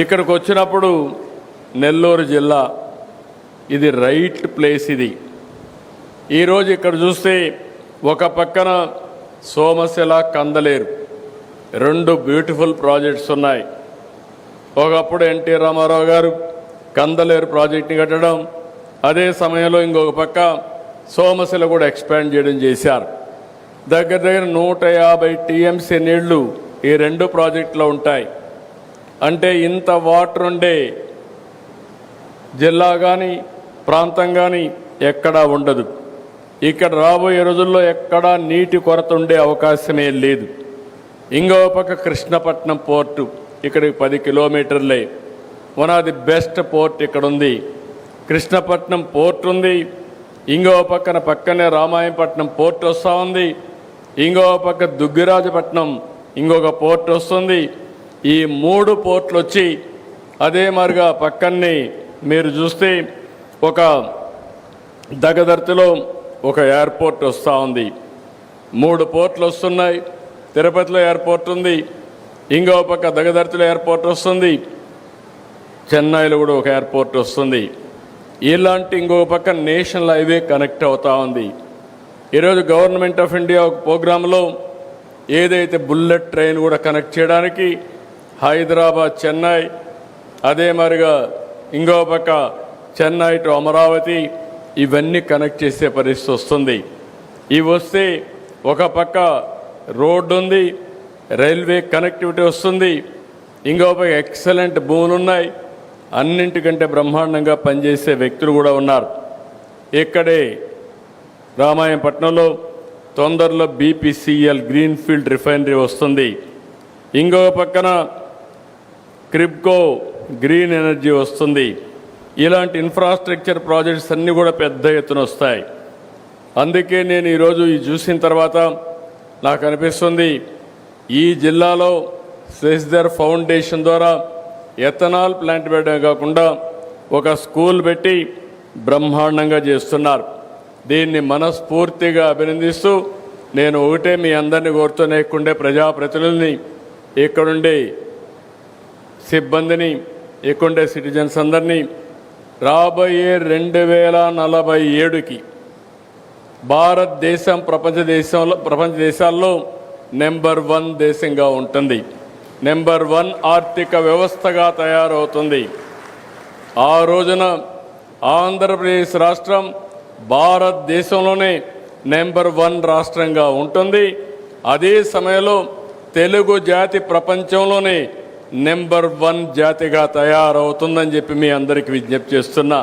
ఇక్కడికి వచ్చినప్పుడు నెల్లూరు జిల్లా ఇది రైట్ ప్లేస్ ఇది. ఈరోజు ఇక్కడ చూస్తే ఒక పక్కన సోమశిల కందలేరు రెండు బ్యూటిఫుల్ ప్రాజెక్ట్స్ ఉన్నాయి. ఒకప్పుడు ఎన్టీ రామారావు గారు కందలేరు ప్రాజెక్ట్ని కట్టడం అదే సమయంలో ఇంకొక పక్క సోమశిల కూడా ఎక్స్పాండ్ చేయడం చేశారు. దగ్గర దగ్గర నూట యాభై టీఎంసీ నీళ్ళు ఈ రెండు ప్రాజెక్టులో ఉంటాయి. అంటే ఇంత వాటర్ ఉండే జిల్లా కానీ ప్రాంతం కానీ ఎక్కడా ఉండదు. ఇక్కడ రాబోయే రోజుల్లో ఎక్కడా నీటి కొరత ఉండే అవకాశమే లేదు. ఇంకో పక్క కృష్ణపట్నం పోర్టు ఇక్కడికి పది కిలోమీటర్లే. One of the best port ఇక్కడ ఉంది కృష్ణపట్నం పోర్ట్ ఉంది. ఇంకో పక్కన పక్కనే రామాయణపట్నం పోర్ట్ వస్తూ ఉంది. ఇంకో పక్క దుగ్గిరాజపట్నం ఇంకొక పోర్ట్ వస్తుంది. ఈ మూడు పోర్ట్లు వచ్చి అదే మాదిరిగా పక్కన్ని మీరు చూస్తే ఒక దగదర్తిలో ఒక ఎయిర్పోర్ట్ వస్తూ ఉంది. మూడు పోర్ట్లు వస్తున్నాయి తిరుపతిలో ఎయిర్పోర్ట్ ఉంది. ఇంకో పక్క దగదర్తిలో ఎయిర్పోర్ట్ వస్తుంది. చెన్నైలో కూడా ఒక ఎయిర్పోర్ట్ వస్తుంది. ఇలాంటి ఇంకో పక్క నేషనల్ హైవే కనెక్ట్ అవుతూ ఉంది. ఈరోజు గవర్నమెంట్ ఆఫ్ ఇండియా ఒక ప్రోగ్రాంలో ఏదైతే బుల్లెట్ ట్రైన్ కూడా కనెక్ట్ చేయడానికి హైదరాబాద్ చెన్నై అదే మరిగా ఇంకో పక్క చెన్నై టు అమరావతి ఇవన్నీ కనెక్ట్ చేసే పరిస్థితి వస్తుంది. ఇవి వస్తే ఒక పక్క రోడ్డు ఉంది రైల్వే కనెక్టివిటీ వస్తుంది ఇంకో పక్క ఎక్సలెంట్ భూములు ఉన్నాయి అన్నింటికంటే బ్రహ్మాండంగా పనిచేసే వ్యక్తులు కూడా ఉన్నారు. ఇక్కడే రామాయణపట్నంలో తొందరలో బీపీసీఎల్ గ్రీన్ఫీల్డ్ రిఫైనరీ వస్తుంది. ఇంకో పక్కన క్రిప్కో గ్రీన్ ఎనర్జీ వస్తుంది. ఇలాంటి ఇన్ఫ్రాస్ట్రక్చర్ ప్రాజెక్ట్స్ అన్నీ కూడా పెద్ద ఎత్తున వస్తాయి. అందుకే నేను ఈరోజు ఈ చూసిన తర్వాత నాకు అనిపిస్తుంది ఈ జిల్లాలో శశిధర్ ఫౌండేషన్ ద్వారా ఎథనాల్ ప్లాంట్ పెట్టడం కాకుండా ఒక స్కూల్ పెట్టి బ్రహ్మాండంగా చేస్తున్నారు. దీన్ని మనస్ఫూర్తిగా అభినందిస్తూ నేను ఒకటే మీ అందరిని కోరుతూనే ఇక్కడుండే ప్రజాప్రతినిధుల్ని ఇక్కడుండి సిబ్బందిని ఎక్కుండే సిటిజన్స్ అందరినీ రాబోయే రెండు వేల నలభై ఏడుకి భారతదేశం ప్రపంచ దేశంలో ప్రపంచ దేశాల్లో నెంబర్ వన్ దేశంగా ఉంటుంది. నెంబర్ వన్ ఆర్థిక వ్యవస్థగా తయారవుతుంది. ఆ రోజున ఆంధ్రప్రదేశ్ రాష్ట్రం భారతదేశంలోనే నెంబర్ వన్ రాష్ట్రంగా ఉంటుంది. అదే సమయంలో తెలుగు జాతి ప్రపంచంలోనే నెంబర్ వన్ జాతిగా తయారవుతుందని చెప్పి మీ అందరికీ విజ్ఞప్తి చేస్తున్నా.